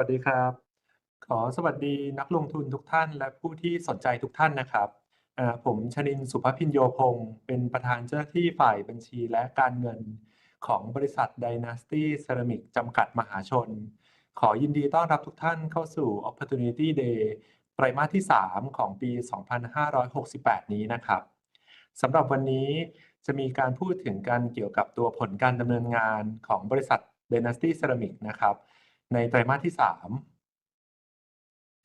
วัสดีครับ ขอสวัสดีนักลงทุนทุกท่าน และผู้ที่สนใจทุกท่านนะครับ ผมชนินสุภพินโยพงศ์เป็นประธานเจ้าหน้าที่ฝ่ายบัญชีและการเงินของบริษัท Dynasty Ceramic จำกัดมหาชน ขอยินดีต้อนรับทุกท่านเข้าสู่ Opportunity Day ไตรมาสที่ 3 ของปี 2568 นี้นะครับสำหรับวันนี้จะมีการพูดถึงการเกี่ยวกับตัวผลการดำเนินงานของบริษัท Dynasty Ceramic นะครับ ในไตรมาสที่ 3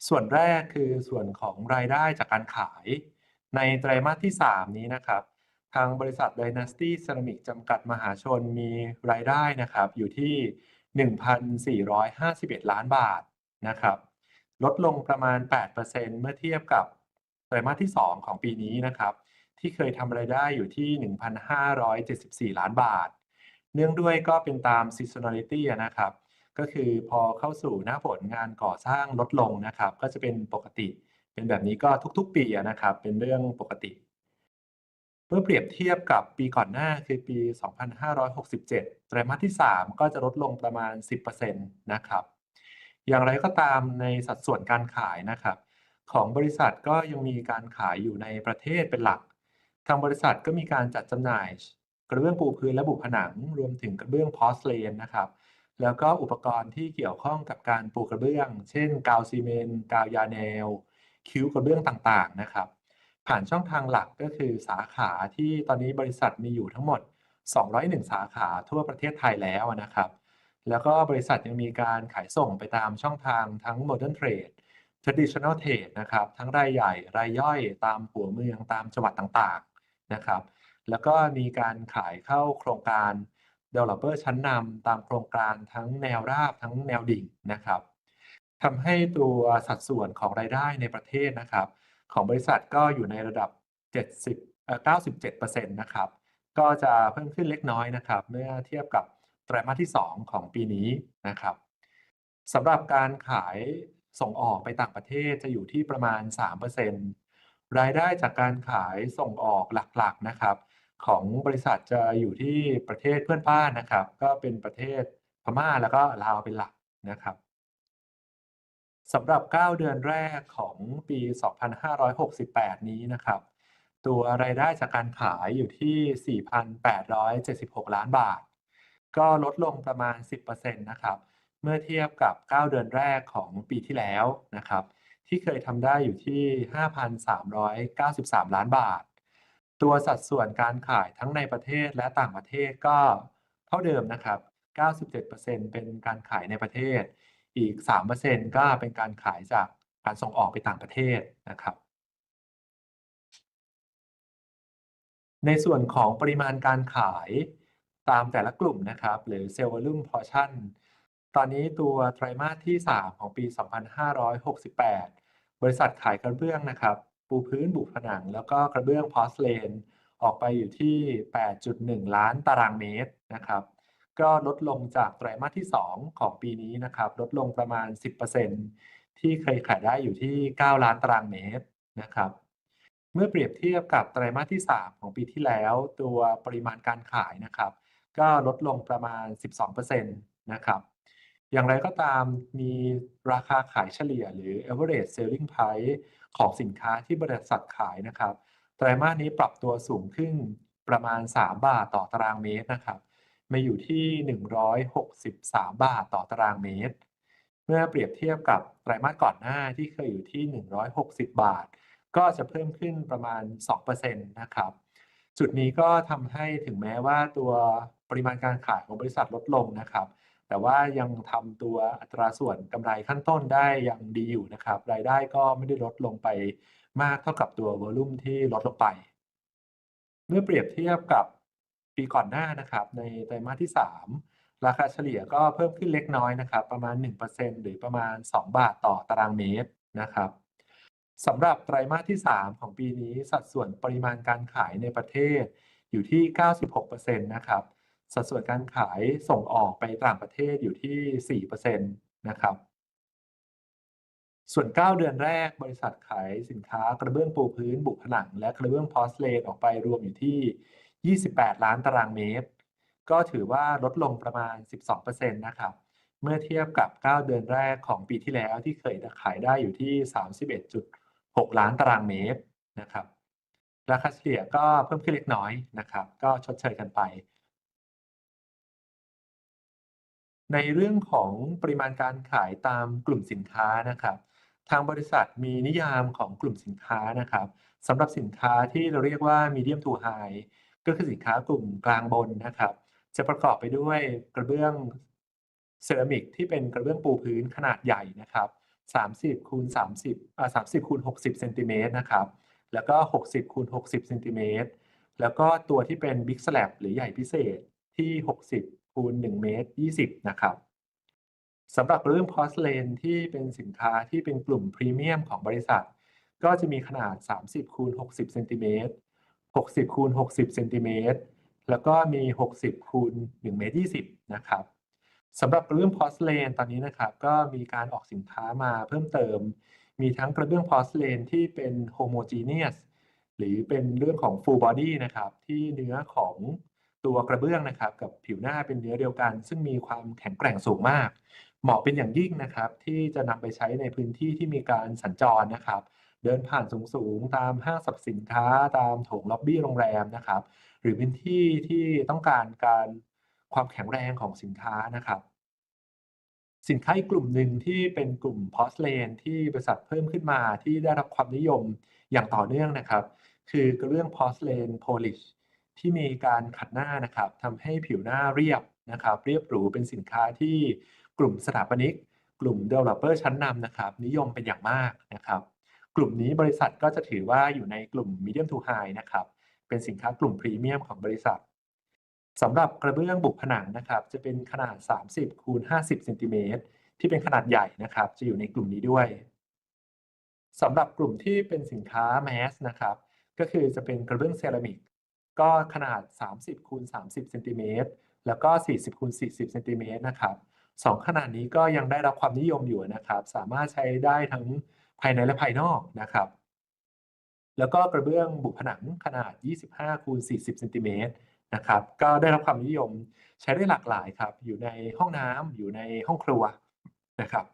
ส่วนแรกคือส่วนของรายได้จากการขาย ในไตรมาสที่ 3 นี้นะครับ ทางบริษัท Dynasty Ceramic จำกัดมหาชนมีรายได้นะครับอยู่ที่ 1,451 ล้านบาทนะครับลดลงประมาณ 8%เมื่อเทียบกับไตรมาสที่ 2 ของปีนี้นะครับ ที่เคยทำรายได้อยู่ที่ 1,574 ล้านบาท เนื่องด้วยก็เป็นตาม seasonality นะครับ ก็คือพอเข้าสู่หน้าฝนงานก่อสร้างลดลงนะครับ ก็จะเป็นปกติ เป็นแบบนี้ก็ทุกๆ ปีนะครับ เป็นเรื่องปกติ เมื่อเปรียบเทียบกับปีก่อนหน้าคือปี 2567 ไตรมาสที่ 3 ก็จะลดลงประมาณ 10%นะครับ อย่างไรก็ตามในสัดส่วนการขายนะครับ ของบริษัทก็ยังมีการขายอยู่ในประเทศเป็นหลัก ทางบริษัทก็มีการจัดจำหน่ายกระเบื้องปูพื้นและบุผนัง รวมถึงกระเบื้องพอสเลนนะครับ แล้วก็อุปกรณ์ที่เกี่ยวข้องกับการปูกระเบื้อง เช่น กาวซีเมนต์กาวยาแนว คิ้วกระเบื้องต่างๆนะครับ ผ่านช่องทางหลักก็คือสาขาที่ตอนนี้บริษัทมีอยู่ทั้งหมด 201 สาขาทั่วประเทศไทยแล้วนะครับ แล้วก็บริษัทยังมีการขายส่งไปตามช่องทางทั้ง Modern Trade Traditional Trade นะครับทั้งรายใหญ่รายย่อยตามหัวเมืองตามจังหวัดต่างๆนะครับ แล้วก็มีการขายเข้าโครงการ Developer ชั้นนำตามโครงการทั้งแนวราบทั้งแนวดิ่งนะครับทำให้ตัวสัดส่วนของรายได้ในประเทศนะครับ ของบริษัทก็อยู่ในระดับ 70เอ่อ97%นะครับ ก็จะเพิ่มขึ้นเล็กน้อยนะครับ เมื่อเทียบกับไตรมาสที่ 2 ของปีนี้นะครับสำหรับการขายส่งออกไปต่างประเทศจะอยู่ที่ประมาณ 3%รายได้จากการขายส่งออกหลักๆนะครับ ของบริษัทจะอยู่ที่ประเทศเพื่อนบ้านนะครับ ก็เป็นประเทศพม่าแล้วก็ลาวเป็นหลักนะครับสำหรับ 9 เดือนแรกของปี 2568 นี้นะครับ ตัวรายได้จากการขายอยู่ที่ 4,876 ล้านบาท ก็ลดลงประมาณ 10%นะครับ เมื่อเทียบกับ 9 เดือนแรกของปีที่แล้วนะครับ ที่เคยทำได้อยู่ที่ 5,393 ล้านบาท ตัวสัดส่วนการขายทั้งในประเทศและต่างประเทศก็เท่าเดิมนะครับ 97%เป็นการขายในประเทศ อีก 3%ก็เป็นการขายจากการส่งออกไปต่างประเทศนะครับ ในส่วนของปริมาณการขายตามแต่ละกลุ่มนะครับ หรือ Sale Volume Portion ตอนนี้ตัวไตรมาสที่ 3 ของปี 2568 บริษัทขายกระเบื้องนะครับ ปูพื้นบุผนัง แล้วก็กระเบื้องพอสเลนออกไปอยู่ที่ 8.1 ล้านตารางเมตรนะครับ ก็ลดลงจากไตรมาสที่ 2 ของปีนี้นะครับ ลดลงประมาณ 10%ที่เคยขายได้อยู่ที่ 9 ล้านตารางเมตรนะครับ เมื่อเปรียบเทียบกับไตรมาสที่ 3 ของปีที่แล้ว ตัวปริมาณการขายนะครับ ก็ลดลงประมาณ 12%นะครับ อย่างไรก็ตามมีราคาขายเฉลี่ยหรือ average selling price ของสินค้าที่บริษัทขายนะครับ ไตรมาสนี้ปรับตัวสูงขึ้นประมาณ 3 บาทต่อตารางเมตรนะครับ มาอยู่ที่ 163 บาทต่อตารางเมตร เมื่อเปรียบเทียบกับไตรมาสก่อนหน้าที่เคยอยู่ที่ 160 บาท ก็จะเพิ่มขึ้นประมาณ 2%นะครับ จุดนี้ก็ทำให้ถึงแม้ว่าตัวปริมาณการขายของบริษัทลดลงนะครับ แต่ว่ายังทำตัวอัตราส่วนกำไรขั้นต้นได้ยังดีอยู่นะครับ รายได้ก็ไม่ได้ลดลงไปมากเท่ากับตัววอลุ่มที่ลดลงไป เมื่อเปรียบเทียบกับปีก่อนหน้านะครับ ในไตรมาสที่ 3 ราคาเฉลี่ยก็เพิ่มขึ้นเล็กน้อยนะครับ ประมาณ 1%หรือประมาณ 2 บาทต่อตารางเมตรนะครับสำหรับไตรมาสที่ 3 ของปีนี้สัดส่วนปริมาณการขายในประเทศอยู่ที่ 96%นะครับ สัดส่วนการขายส่งออกไปต่างประเทศอยู่ที่4%นะครับ ส่วน 9 เดือนแรกบริษัทขายสินค้ากระเบื้องปูพื้นบุผนัง และกระเบื้องพอสเลนออกไปรวมอยู่ที่ 28 ล้านตารางเมตร ก็ถือว่าลดลงประมาณ 12%นะครับ เมื่อเทียบกับ 9 เดือนแรกของปีที่แล้วที่เคยขายได้อยู่ที่ 31.6 ล้านตารางเมตรนะครับ ราคาเฉลี่ยก็เพิ่มขึ้นเล็กน้อยนะครับ ก็ชดเชยกันไป ในเรื่องของปริมาณการขายตามกลุ่มสินค้านะครับ ทางบริษัทมีนิยามของกลุ่มสินค้านะครับสำหรับสินค้าที่เราเรียกว่า medium to high ก็คือสินค้ากลุ่มกลางบนนะครับ จะประกอบไปด้วยกระเบื้องเซรามิกที่เป็นกระเบื้องปูพื้นขนาดใหญ่นะครับ30คูณ30อ่า30คูณ60เซนติเมตรนะครับ แล้วก็ 60คูณ60เซนติเมตรแล้วก็ตัวที่เป็น Big Slab หรือใหญ่พิเศษที่ 60 คูณ1เมตร20 นะครับสำหรับเรื่องพอสเลนที่เป็นสินค้าที่เป็นกลุ่มพรีเมียมของบริษัท ก็จะมีขนาด 30คูณ60เซนติเมตร60คูณ60เซนติเมตรแล้วก็มี 60คูณ1เมตร20 นะครับสำหรับกระเบื้องพอสเลนตอนนี้นะครับ ก็มีการออกสินค้ามาเพิ่มเติม มีทั้งกระเบื้องพอสเลนที่เป็นโฮโมจีเนียสหรือเป็นเรื่องของ full body นะครับ ที่เนื้อของ ตัวกระเบื้องนะครับ กับผิวหน้าเป็นเนื้อเดียวกัน ซึ่งมีความแข็งแกร่งสูงมาก เหมาะเป็นอย่างยิ่งนะครับ ที่จะนำไปใช้ในพื้นที่ที่มีการสัญจรนะครับ เดินผ่านสูงๆ ตามห้างสรรพสินค้า ตามโถงล็อบบี้โรงแรมนะครับ หรือพื้นที่ที่ต้องการการความแข็งแรงของสินค้านะครับ สินค้าอีกกลุ่มหนึ่งที่เป็นกลุ่มพอสเลนที่บริษัทเพิ่มขึ้นมาที่ได้รับความนิยมอย่างต่อเนื่องนะครับ คือกระเรื่องพอสเลนโพลิช ที่มีการขัดหน้านะครับทำให้ผิวหน้าเรียบนะครับ เรียบหรูเป็นสินค้าที่กลุ่มสถาปนิก กลุ่ม developer ชั้นนำนะครับ นิยมเป็นอย่างมากนะครับ กลุ่มนี้บริษัทก็จะถือว่าอยู่ในกลุ่ม medium to high นะครับ เป็นสินค้ากลุ่มพรีเมียมของบริษัทสำหรับกระเบื้องบุผนังนะครับ จะเป็นขนาด 30คูณ50เซนติเมตรที่เป็นขนาดใหญ่นะครับ จะอยู่ในกลุ่มนี้ด้วยสำหรับกลุ่มที่เป็นสินค้าแมสนะครับ ก็คือจะเป็นกระเบื้องเซรามิก ก็ขนาด 30คูณ30เซนติเมตรแล้วก็ 40คูณ40เซนติเมตรนะครับสองขนาดนี้ก็ยังได้รับความนิยมอยู่นะครับ สามารถใช้ได้ทั้งภายในและภายนอกนะครับ แล้วก็กระเบื้องบุผนังขนาด 25คูณ40เซนติเมตรนะครับ ก็ได้รับความนิยมใช้ได้หลากหลายครับ อยู่ในห้องน้ำอยู่ในห้องครัวนะครับ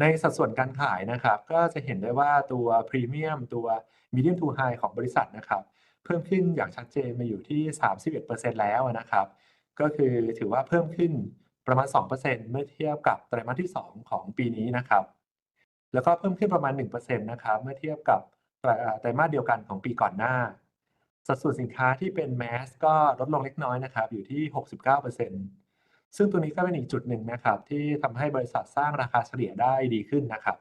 ในสัดส่วนการขายนะครับ ก็จะเห็นได้ว่าตัวพรีเมียมตัวมีเดียมทูไฮของบริษัทนะครับ เพิ่มขึ้นอย่างชัดเจนมาอยู่ที่ 31%แล้วนะครับ ก็คือถือว่าเพิ่มขึ้นประมาณ 2%เมื่อเทียบกับไตรมาสที่ 2 ของปีนี้นะครับ แล้วก็เพิ่มขึ้นประมาณ 1%นะครับเมื่อเทียบกับไตรมาสเดียวกันของปีก่อนหน้า สัดส่วนสินค้าที่เป็นแมสก็ลดลงเล็กน้อยนะครับ อยู่ที่ 69%ซึ่งตัวนี้ก็เป็นอีกจุดหนึ่งนะครับ ที่ทำให้บริษัทสร้างราคาเฉลี่ยได้ดีขึ้นนะครับ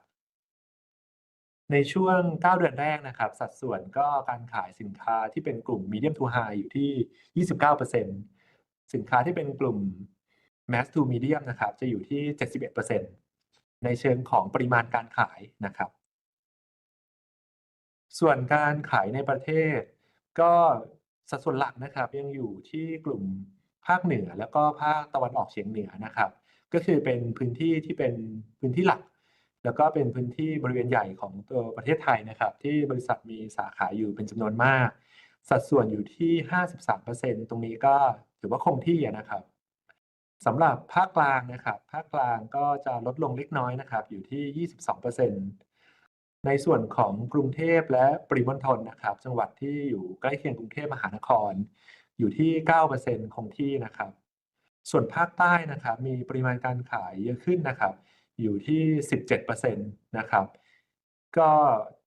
ในช่วง 9 เดือนแรกนะครับ สัดส่วนก็การขายสินค้าที่เป็นกลุ่ม medium to high อยู่ที่ 29%สินค้าที่เป็นกลุ่ม mass to medium นะครับ จะอยู่ที่ 71%ในเชิงของปริมาณการขายนะครับ ส่วนการขายในประเทศ ก็สัดส่วนหลักนะครับ ยังอยู่ที่กลุ่มภาคเหนือแล้วก็ภาคตะวันออกเฉียงเหนือนะครับ ก็คือเป็นพื้นที่ที่เป็นพื้นที่หลัก แล้วก็เป็นพื้นที่บริเวณใหญ่ของตัวประเทศไทยนะครับ ที่บริษัทมีสาขาอยู่เป็นจำนวนมาก สัดส่วนอยู่ที่ 53%ตรงนี้ก็ถือว่าคงที่นะครับสำหรับภาคกลางนะครับ ภาคกลางก็จะลดลงเล็กน้อยนะครับ อยู่ที่ 22%ในส่วนของกรุงเทพและปริมณฑลนะครับ จังหวัดที่อยู่ใกล้เคียงกรุงเทพมหานคร อยู่ที่ 9%คงที่นะครับ ส่วนภาคใต้นะครับ มีปริมาณการขายเยอะขึ้นนะครับ อยู่ที่ 17%นะครับ ก็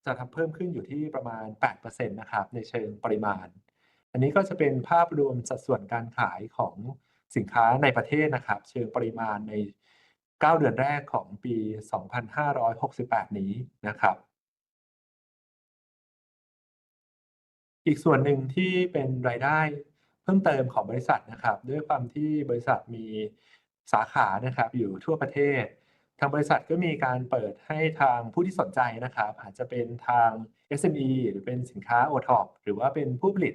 จะทำเพิ่มขึ้นอยู่ที่ประมาณ 8%นะครับในเชิงปริมาณ อันนี้ก็จะเป็นภาพรวมสัดส่วนการขายของสินค้าในประเทศนะครับ เชิงปริมาณใน 9 เดือนแรกของปี 2568 นี้นะครับอีกส่วนหนึ่งที่เป็นรายได้เพิ่มเติมของบริษัทนะครับ ด้วยความที่บริษัทมีสาขานะครับอยู่ทั่วประเทศ ทางบริษัทก็มีการเปิดให้ทางผู้ที่สนใจนะครับ อาจจะเป็นทาง SME หรือเป็นสินค้า OTOP หรือว่าเป็นผู้ผลิต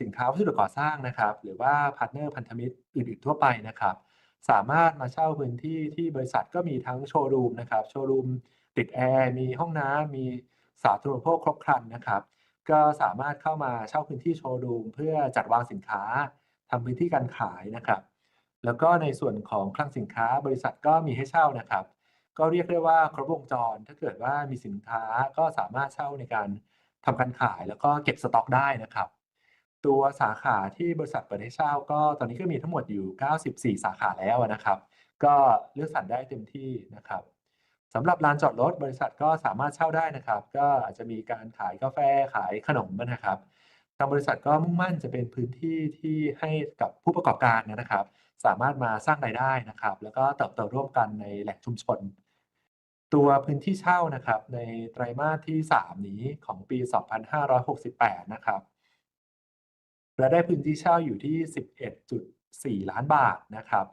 สินค้าวัสดุก่อสร้างนะครับ หรือว่าพาร์ทเนอร์พันธมิตรอื่น ๆ ทั่วไปนะครับ สามารถมาเช่าพื้นที่ที่บริษัทก็มีทั้งโชว์รูมนะครับ โชว์รูมติดแอร์ มีห้องน้ำมีสาธารณูปโภคครบครันนะครับ ก็สามารถเข้ามาเช่าพื้นที่โชว์รูม เพื่อจัดวางสินค้าทำพื้นที่การขายนะครับ แล้วก็ในส่วนของคลังสินค้าบริษัทก็มีให้เช่านะครับ ก็เรียกได้ว่าครบวงจรถ้าเกิดว่ามีสินค้าก็สามารถเช่าในการทำการขายแล้วก็เก็บสต็อกได้นะครับ ตัวสาขาที่บริษัทเปิดให้เช่า ก็ตอนนี้ก็มีทั้งหมดอยู่ 94 สาขาแล้วนะครับ ก็เลือกสรรได้เต็มที่นะครับสำหรับลานจอดรถบริษัทก็สามารถเช่าได้นะครับ ก็อาจจะมีการขายกาแฟขายขนมนะครับทางบริษัทก็มุ่งมั่นจะเป็นพื้นที่ที่ให้กับผู้ประกอบการนะครับ สามารถมาสร้างรายได้นะครับ แล้วก็เติบโตร่วมกันในแหล่งชุมชน ตัวพื้นที่เช่านะครับ ในไตรมาสที่ 3 นี้ของปี 2568 นะครับรายได้พื้นที่เช่าอยู่ที่ 11.4 ล้านบาทนะครับ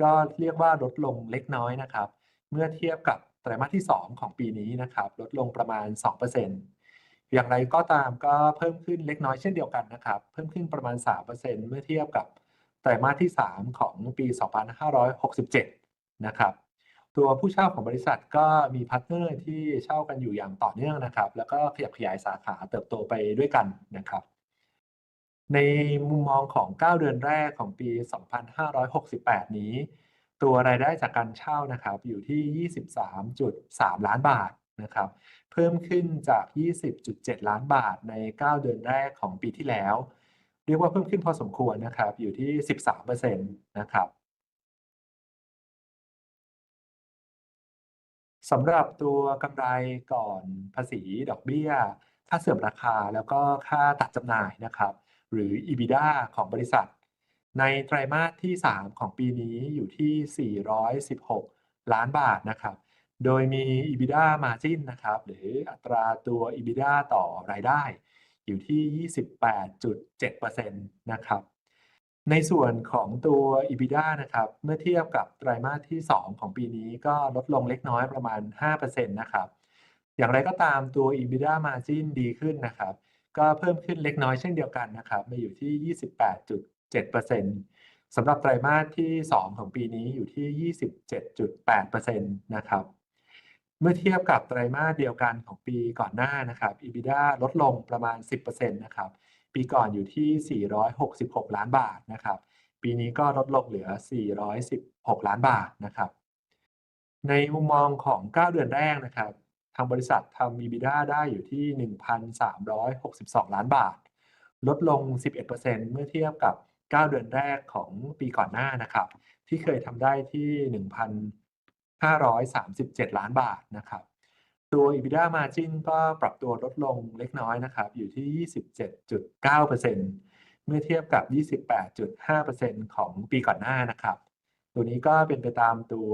ก็เรียกว่าลดลงเล็กน้อยนะครับ เมื่อเทียบกับไตรมาสที่ 2 ของปีนี้นะครับ ลดลงประมาณ 2%อย่างไรก็ตามก็เพิ่มขึ้นเล็กน้อยเช่นเดียวกันนะครับ เพิ่มขึ้นประมาณ 3%เมื่อเทียบกับ ไตรมาสที่ 3 ของปี 2567 นะครับ ตัวผู้เช่าของบริษัทก็มีพาร์ทเนอร์ที่เช่ากันอยู่อย่างต่อเนื่องนะครับ แล้วก็ขยับขยายสาขาเติบโตไปด้วยกันนะครับ ในมุมมองของ 9 เดือนแรกของปี 2568 นี้ ตัวรายได้จากการเช่านะครับอยู่ที่ 23.3 ล้านบาทนะครับ เพิ่มขึ้นจาก 20.7 ล้านบาทใน 9 เดือนแรกของปีที่แล้ว เรียกว่าเพิ่มขึ้นพอสมควรนะครับ อยู่ที่ 13%นะครับสำหรับตัวกำไรก่อนภาษีดอกเบี้ย ค่าเสื่อมราคาแล้วก็ค่าตัดจำหน่ายนะครับ หรือ EBITDA ของบริษัท ในไตรมาสที่ 3 ของปีนี้อยู่ที่ 416 ล้านบาทนะครับ โดยมี EBITDA margin นะครับ หรืออัตราตัว EBITDA ต่อรายได้ อยู่ที่ 28.7%นะครับ ในส่วนของตัว EBITDA นะครับ เมื่อเทียบกับไตรมาสที่ 2 ของปีนี้ก็ลดลงเล็กน้อยประมาณ 5%นะครับ อย่างไรก็ตามตัว EBITDA margin ดีขึ้นนะครับ ก็เพิ่มขึ้นเล็กน้อยเช่นเดียวกันนะครับ มาอยู่ที่ 28.7%สำหรับไตรมาสที่ 2 ของปีนี้อยู่ที่ 27.8%นะครับ มื่อเทียบกับไตรมาสเดียวกันของปีก่อนหน้านะครับ EBITDA ลดลงประมาณ 10%นะครับ ปีก่อนอยู่ที่ 466 ล้านบาทนะครับ ปีนี้ก็ลดลงเหลือ 416 ล้านบาทนะครับ ในมุมมองของ 9 เดือนแรกนะครับ ทางบริษัททำ EBITDA ได้อยู่ที่ 1,362 ล้านบาท ลดลง 11%เมื่อเทียบกับ 9 เดือนแรกของปีก่อนหน้านะครับ ที่เคยทำได้ที่ 1,000 537 ล้านบาทนะครับ ตัว EBITDA margin ก็ปรับตัวลดลงเล็กน้อยนะครับ อยู่ที่ 27.9%เมื่อเทียบกับ 28.5%ของปีก่อนหน้านะครับ ตัวนี้ก็เป็นไปตามตัว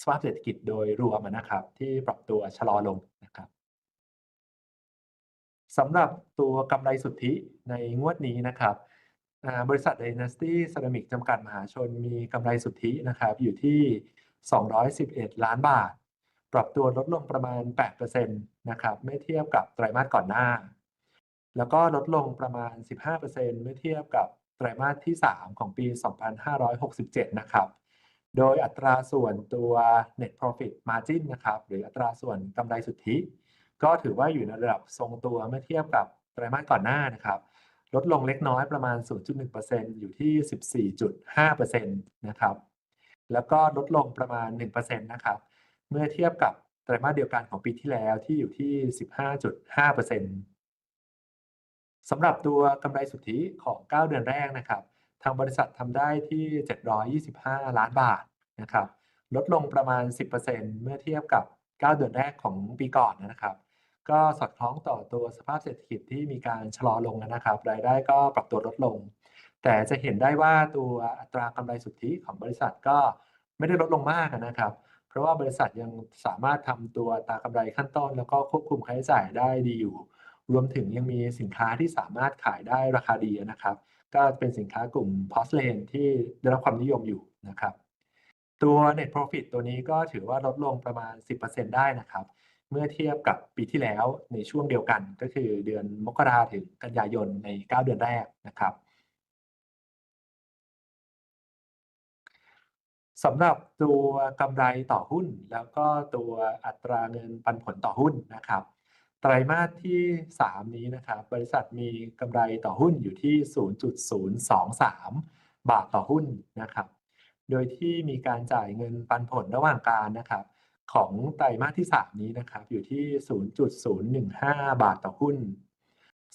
สภาพเศรษฐกิจโดยรวมนะครับ ที่ปรับตัวชะลอลงนะครับสำหรับตัวกำไรสุทธิในงวดนี้นะครับบริษัท Dynasty Ceramic จำกัดมหาชนมีกำไรสุทธินะครับ อยู่ที่ 211 ล้านบาท ปรับตัวลดลงประมาณ 8%นะครับเมื่อเทียบกับไตรมาสก่อนหน้า แล้วก็ลดลงประมาณ 15%เมื่อเทียบกับไตรมาสที่ 3 ของปี 2567 นะครับ โดยอัตราส่วนตัว net profit margin นะครับ หรืออัตราส่วนกำไรสุทธิ ก็ถือว่าอยู่ในระดับทรงตัวเมื่อเทียบกับไตรมาสก่อนหน้านะครับ ลดลงเล็กน้อยประมาณ 0.1%อยู่ที่ 14.5%นะครับ แล้วก็ลดลงประมาณ 1%นะครับ เมื่อเทียบกับไตรมาสเดียวกันของปีที่แล้วที่อยู่ที่ 15.5%สำหรับตัวกำไรสุทธิของ 9 เดือนแรกนะครับ ทางบริษัททำได้ที่ 725 ล้านบาทนะครับ ลดลงประมาณ 10%เมื่อเทียบกับ 9 เดือนแรกของปีก่อนนะครับ ก็สอดคล้องต่อตัวสภาพเศรษฐกิจที่มีการชะลอลงนะครับ รายได้ก็ปรับตัวลดลง แต่จะเห็นได้ว่าตัวอัตรากำไรสุทธิของบริษัทก็ไม่ได้ลดลงมากนะครับ เพราะว่าบริษัทยังสามารถทำตัวตากำไรขั้นต้น แล้วก็ควบคุมค่าใช้จ่ายได้ดีอยู่ รวมถึงยังมีสินค้าที่สามารถขายได้ราคาดีนะครับ ก็เป็นสินค้ากลุ่มพอสเลนที่ได้รับความนิยมอยู่นะครับตัว net profit ตัวนี้ก็ถือว่าลดลงประมาณ 10%ได้นะครับ เมื่อเทียบกับปีที่แล้วในช่วงเดียวกันก็คือเดือนมกราถึงกันยายนใน 9 เดือนแรกนะครับ สำหรับตัวกำไรต่อหุ้น แล้วก็ตัวอัตราเงินปันผลต่อหุ้นนะครับ ไตรมาสที่ 3 นี้นะครับ บริษัทมีกำไรต่อหุ้นอยู่ที่ 0.023 บาทต่อหุ้นนะครับ โดยที่มีการจ่ายเงินปันผลระหว่างการนะครับ ของไตรมาสที่ 3 นี้นะครับ อยู่ที่ 0.015 บาทต่อหุ้น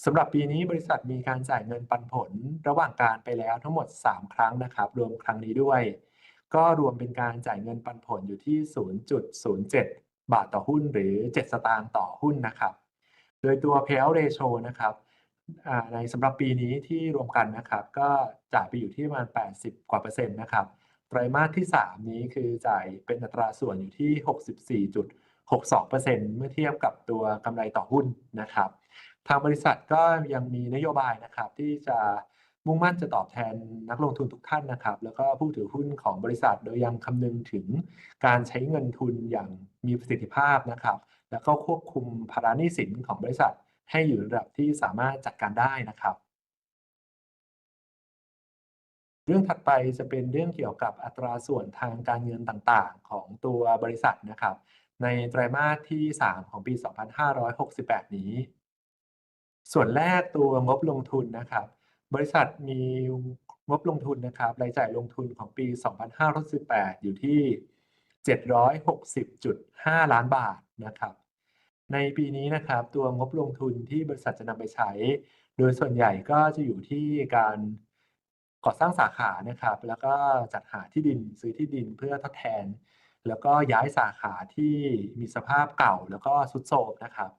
สำหรับปีนี้บริษัทมีการจ่ายเงินปันผลระหว่างการไปแล้วทั้งหมด 3 ครั้งนะครับ รวมครั้งนี้ด้วย ก็รวมเป็นการจ่ายเงินปันผลอยู่ที่ 0.07 บาทต่อหุ้นหรือ 7 สตางค์ต่อหุ้นนะครับ โดยตัว payout ratio นะครับในสำหรับปีนี้ที่รวมกันนะครับ ก็จ่ายไปอยู่ที่ประมาณ 80 กว่าเปอร์เซ็นต์นะครับ ไตรมาสที่ 3 นี้คือจ่ายเป็นอัตราส่วนอยู่ที่ 64.62%เมื่อเทียบกับตัวกำไรต่อหุ้นนะครับ ทางบริษัทก็ยังมีนโยบายนะครับที่จะ มุ่งมั่นจะตอบแทนนักลงทุนทุกท่านนะครับ แล้วก็ผู้ถือหุ้นของบริษัทโดยยังคำนึงถึงการใช้เงินทุนอย่างมีประสิทธิภาพนะครับ แล้วก็ควบคุมภาระหนี้สินของบริษัท ให้อยู่ระดับที่สามารถจัดการได้นะครับ เรื่องถัดไปจะเป็นเรื่องเกี่ยวกับอัตราส่วนทางการเงินต่างๆ ของตัวบริษัทนะครับ ในไตรมาสที่ 3 ของปี 2568 นี้ ส่วนแรกตัวงบลงทุนนะครับ บริษัทมีงบลงทุนนะครับรายจ่ายลงทุนของปี 2568อยู่ที่ 760.5 ล้านบาทนะครับ ในปีนี้นะครับตัวงบลงทุนที่บริษัทจะนำไปใช้ โดยส่วนใหญ่ก็จะอยู่ที่การก่อสร้างสาขานะครับ แล้วก็จัดหาที่ดินซื้อที่ดินเพื่อทดแทน แล้วก็ย้ายสาขาที่มีสภาพเก่าแล้วก็สุดโทรมนะครับ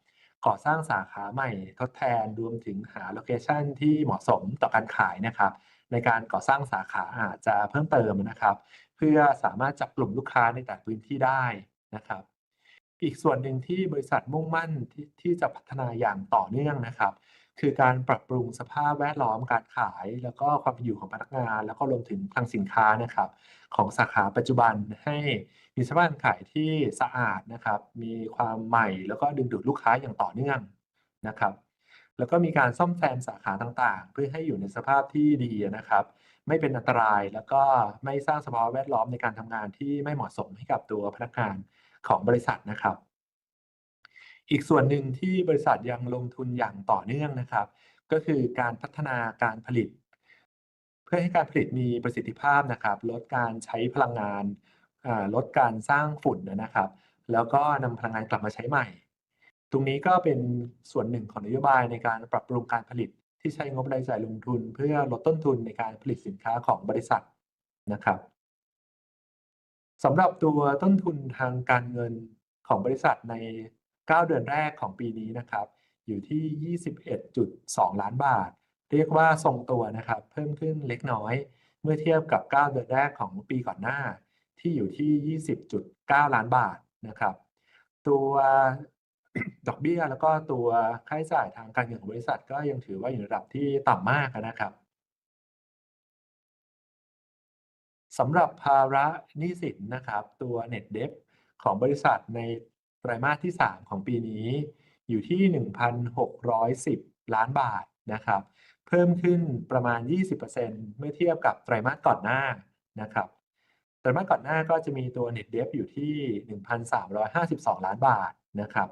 ก่อสร้างสาขาใหม่ทดแทนรวมถึงหาโลเคชันที่เหมาะสมต่อการขายนะครับ ในการก่อสร้างสาขาอาจจะเพิ่มเติมนะครับ เพื่อสามารถจับกลุ่มลูกค้าในแต่พื้นที่ได้นะครับ อีกส่วนหนึ่งที่บริษัทมุ่งมั่นทที่จะพัฒนาอย่างต่อเนื่องนะครับ คือการปรับปรุงสภาพแวดล้อมการขาย แล้วก็ความเป็นอยู่ของพนักงาน แล้วก็รวมถึงคลังสินค้านะครับ ของสาขาปัจจุบันให้ มีสภาพการขายที่สะอาดนะครับ มีความใหม่แล้วก็ดึงดูดลูกค้าอย่างต่อเนื่องนะครับ แล้วก็มีการซ่อมแซมสาขาต่างๆ เพื่อให้อยู่ในสภาพที่ดีนะครับ ไม่เป็นอันตรายแล้วก็ไม่สร้างสภาวะแวดล้อมในการทำงานที่ไม่เหมาะสมให้กับตัวพนักงานของบริษัทนะครับ อีกส่วนหนึ่งที่บริษัทยังลงทุนอย่างต่อเนื่องนะครับ ก็คือการพัฒนาการผลิต เพื่อให้การผลิตมีประสิทธิภาพนะครับ ลดการใช้พลังงาน ลดการสร้างฝุ่นนะครับ แล้วก็นำพลังงานกลับมาใช้ใหม่ ตรงนี้ก็เป็นส่วนหนึ่งของนโยบายในการปรับปรุงการผลิตที่ใช้งบรายจ่ายลงทุน เพื่อลดต้นทุนในการผลิตสินค้าของบริษัทนะครับสำหรับตัวต้นทุนทางการเงินของบริษัทใน 9 เดือนแรกของปีนี้นะครับ อยู่ที่ 21.2 ล้านบาท เรียกว่าทรงตัวนะครับ เพิ่มขึ้นเล็กน้อย เมื่อเทียบกับ 9 เดือนแรกของปีก่อนหน้า ที่อยู่ที่ 20.9 ล้านบาทนะครับ ตัวดอกเบี้ยแล้วก็ตัวค่าใช้จ่ายทางการเงินของบริษัทก็ยังถือว่าอยู่ในระดับที่ต่ำมากนะครับสำหรับภาระหนี้สินนะครับ ตัว Net Debt ของบริษัทในไตรมาสที่ 3 ของปีนี้ อยู่ที่ 1,610 ล้านบาทนะครับ เพิ่มขึ้นประมาณ 20%เมื่อเทียบกับไตรมาสก่อนหน้านะครับ ไตรมาสก่อนหน้าก็จะมีตัว Net Debt อยู่ที่ 1,352 ล้านบาทนะครับ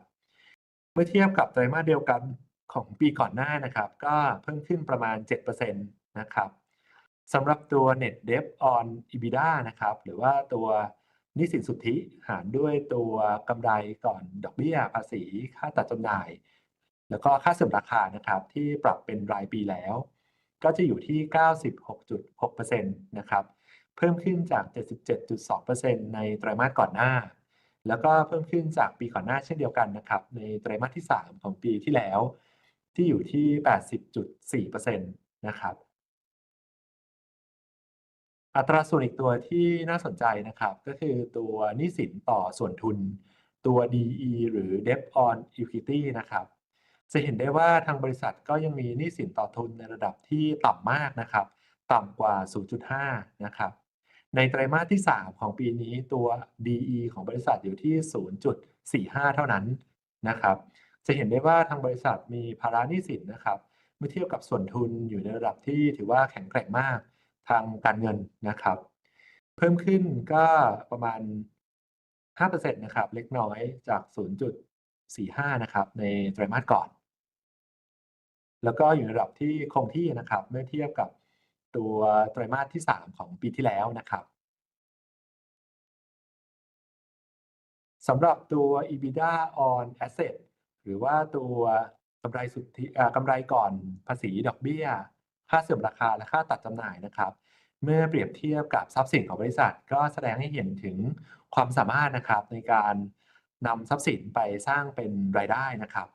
เมื่อเทียบกับไตรมาสเดียวกันของปีก่อนหน้านะครับ ก็เพิ่มขึ้นประมาณ 7%นะครับสำหรับตัว net debt on EBITDA นะครับ หรือว่าตัวนิสินสุทธิหารด้วยตัวกำไรก่อนดอกเบี้ยภาษีค่าตัดจำหน่าย แล้วก็ค่าเสริมราคานะครับ ที่ปรับเป็นรายปีแล้ว ก็จะอยู่ที่ 96.6%นะครับ เพิ่มขึ้นจาก 77.2%ในไตรมาสก่อนหน้า แล้วก็เพิ่มขึ้นจากปีก่อนหน้าเช่นเดียวกันนะครับ ในไตรมาสที่ 3 ของปีที่แล้ว ที่อยู่ที่ 80.4%นะครับ อัตราส่วนอีกตัวที่น่าสนใจนะครับ ก็คือตัวหนี้สินต่อส่วนทุนตัว DE หรือ Debt on Equity นะครับ จะเห็นได้ว่าทางบริษัทก็ยังมีหนี้สินต่อทุนในระดับที่ต่ำมากนะครับ ต่ำกว่า 0.5 นะครับ ในไตรมาสที่ 3 ของปีนี้ตัว DE ของบริษัทอยู่ที่ 0.45 เท่านั้นนะครับ จะเห็นได้ว่าทางบริษัทมีภาระหนี้สินนะครับ เมื่อเทียบกับส่วนทุนอยู่ในระดับที่ถือว่าแข็งแกร่งมากทางการเงินนะครับ เพิ่มขึ้นก็ประมาณ 5%นะครับ เล็กน้อยจาก 0.45 นะครับ ในไตรมาสก่อน แล้วก็อยู่ในระดับที่คงที่นะครับ เมื่อเทียบกับ ตัวไตรมาสที่ 3 ของปีที่แล้วนะครับสำหรับตัว EBITDA on asset หรือว่าตัวกำไรสุทธิกำไรก่อนภาษีดอกเบี้ย ค่าเสื่อมราคาและค่าตัดจำหน่ายนะครับ เมื่อเปรียบเทียบกับทรัพย์สินของบริษัท ก็แสดงให้เห็นถึงความสามารถนะครับในการนำทรัพย์สินไปสร้างเป็นรายได้นะครับ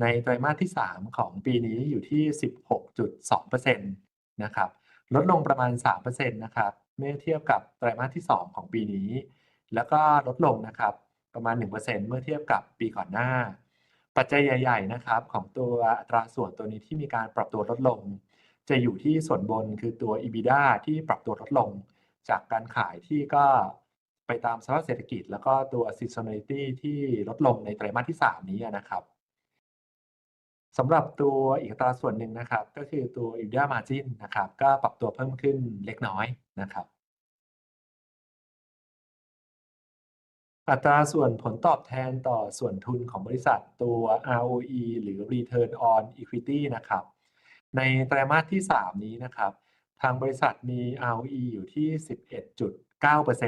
ในไตรมาสที่ 3 ของปีนี้อยู่ที่ 16.2%นะครับ ลดลงประมาณ 3%นะครับเมื่อเทียบกับไตรมาสที่ 2 ของปีนี้ แล้วก็ลดลงนะครับประมาณ 1%เมื่อเทียบกับปีก่อนหน้า ปัจจัยใหญ่ ๆ นะครับ ของตัวอัตราส่วนตัวนี้ที่มีการปรับตัวลดลง จะอยู่ที่ส่วนบนคือตัว EBITDA ที่ปรับตัวลดลง จากการขายที่ก็ไปตามสภาพเศรษฐกิจ แล้วก็ตัว seasonality ที่ลดลงในไตรมาสที่ 3 นี้นะครับ สำหรับตัวอีกตราส่วนหนึ่งนะครับ ก็คือตัว EBITDA margin นะครับ ก็ปรับตัวเพิ่มขึ้นเล็กน้อยนะครับ อัตราส่วนผลตอบแทนต่อส่วนทุนของบริษัทตัว ROE หรือ Return on Equity นะครับ ในไตรมาสที่ 3 นี้นะครับ ทางบริษัทมี ROE อยู่ที่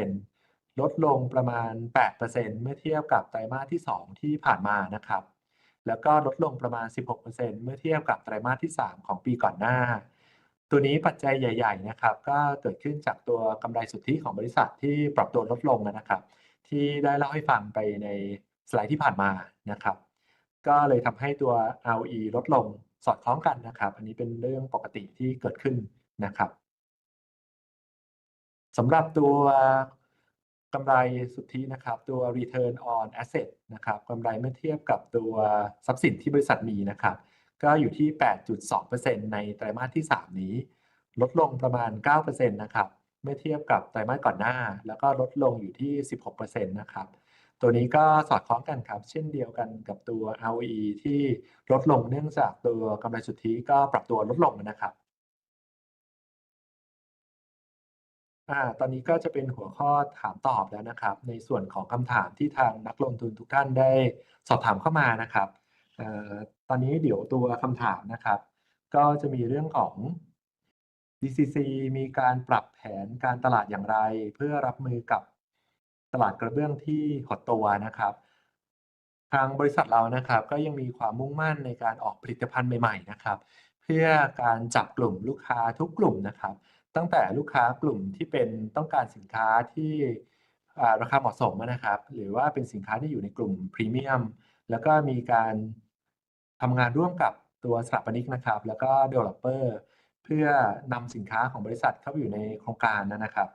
11.9%ลดลงประมาณ 8%เมื่อเทียบกับไตรมาสที่ 2 ที่ผ่านมานะครับ แล้วก็ลดลงประมาณ 16%เมื่อเทียบกับไตรมาสที่ 3 ของปีก่อนหน้า ตัวนี้ปัจจัยใหญ่ ๆ นะครับ ก็เกิดขึ้นจากตัวกำไรสุทธิของบริษัทที่ปรับตัวลดลงนะครับ ที่ได้เล่าให้ฟังไปในสไลด์ที่ผ่านมานะครับ ก็เลยทำให้ตัว ROE ลดลงสอดคล้องกันนะครับ อันนี้เป็นเรื่องปกติที่เกิดขึ้นนะครับสำหรับตัว กำไรสุทธินะครับตัว return on asset นะครับกำไรเมื่อเทียบกับตัวทรัพย์สินที่บริษัทมีนะครับ ก็อยู่ที่ 8.2%ในไตรมาสที่ 3 นี้ ลดลงประมาณ 9%นะครับเมื่อเทียบกับไตรมาสก่อนหน้า แล้วก็ลดลงอยู่ที่ 16%นะครับตัวนี้ก็สอดคล้องกันครับ เช่นเดียวกันกับตัว ROE ที่ลดลงเนื่องจากตัวกำไรสุทธิก็ปรับตัวลดลงนะครับ อ่าตอนนี้ก็จะเป็นหัวข้อถามตอบแล้วนะครับ ในส่วนของคำถามที่ทางนักลงทุนทุกท่านได้สอบถามเข้ามานะครับอตอนนี้เดี๋ยวตัวคำถามนะครับ ก็จะมีเรื่องของ DCC มีการปรับแผนการตลาดอย่างไร เพื่อรับมือกับตลาดกระเบื้องที่หดตัวนะครับ ทางบริษัทเรานะครับ ก็ยังมีความมุ่งมั่นในการออกผลิตภัณฑ์ใหม่ ๆ นะครับ เพื่อการจับกลุ่มลูกค้าทุกกลุ่มนะครับ ตั้งแต่ลูกค้ากลุ่มที่เป็นต้องการสินค้าที่ราคาเหมาะสมนะครับ หรือว่าเป็นสินค้าที่อยู่ในกลุ่มพรีเมียมแล้วก็มีการทำงานร่วมกับตัวสถาปนิกนะครับ แล้วก็ developer เพื่อนำสินค้าของบริษัทเข้าไปอยู่ในโครงการนะครับ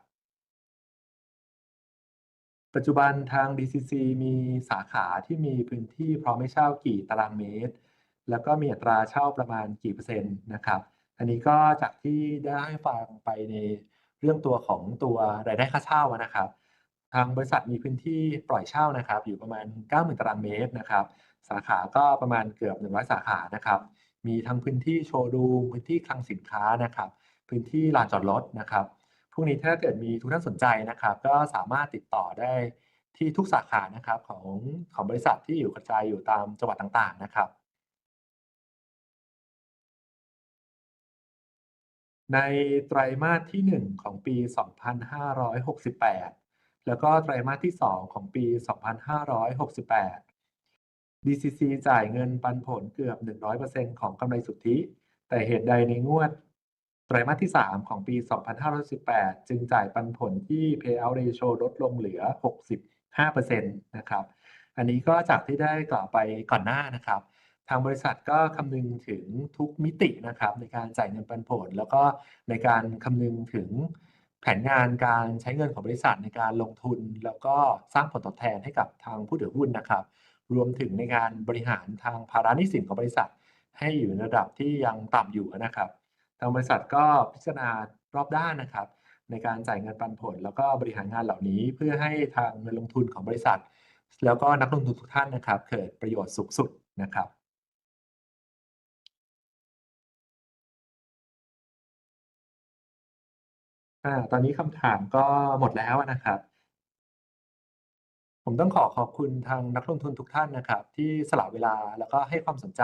ปัจจุบันทาง DCC มีสาขาที่มีพื้นที่พร้อมให้เช่ากี่ตารางเมตร แล้วก็มีอัตราเช่าประมาณกี่เปอร์เซ็นต์นะครับ อันนี้ก็จากที่ได้ให้ฟังไปในเรื่องตัวของตัวรายได้ค่าเช่านะครับ ทางบริษัทมีพื้นที่ปล่อยเช่านะครับ อยู่ประมาณ 90,000ตารางเมตรนะครับ สาขาก็ประมาณเกือบ100สาขานะครับ มีทั้งพื้นที่โชว์รูมพื้นที่คลังสินค้านะครับ พื้นที่ลานจอดรถนะครับพวกนี้ถ้าเกิดมีทุกท่านสนใจนะครับ ก็สามารถติดต่อได้ที่ทุกสาขานะครับของของบริษัทที่อยู่กระจายอยู่ตามจังหวัดต่างๆนะครับ ในไตรมาสที่ 1 ของปี 2568 แล้วก็ไตรมาสที่ 2 ของปี 2568 DCC จ่ายเงินปันผลเกือบ 100%ของกำไรสุทธิ แต่เหตุใดในงวดไตรมาสที่ 3 ของปี 2518 จึงจ่ายปันผลที่ payout ratio ลดลงเหลือ 65%นะครับ อันนี้ก็จากที่ได้กล่าวไปก่อนหน้านะครับ ทางบริษัทก็คำนึงถึงทุกมิตินะครับ ในการจ่ายเงินปันผล แล้วก็ในการคำนึงถึงแผนงานการใช้เงินของบริษัทในการลงทุน แล้วก็สร้างผลตอบแทนให้กับทางผู้ถือหุ้นนะครับ รวมถึงในการบริหารทางภาระหนี้สินของบริษัท ให้อยู่ในระดับที่ยังต่ำอยู่นะครับ ทางบริษัทก็พิจารณารอบด้านนะครับ ในการจ่ายเงินปันผล แล้วก็บริหารงานเหล่านี้เพื่อให้ทางเงินลงทุนของบริษัท แล้วก็นักลงทุนทุกท่านนะครับ เกิดประโยชน์สูงสุดนะครับ ตอนนี้คำถามก็หมดแล้วนะครับ ผมต้องขอขอบคุณทางนักลงทุนทุกท่านนะครับ ที่สละเวลาแล้วก็ให้ความสนใจ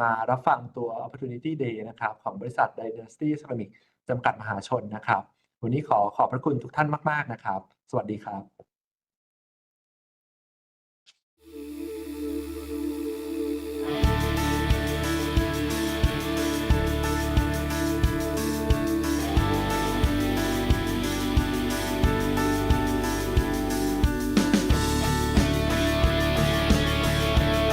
มารับฟังตัว Opportunity Day นะครับ ของบริษัท Dynasty Ceramic จำกัดมหาชนนะครับ วันนี้ขอขอบพระคุณทุกท่านมาก ๆ นะครับ สวัสดีครับ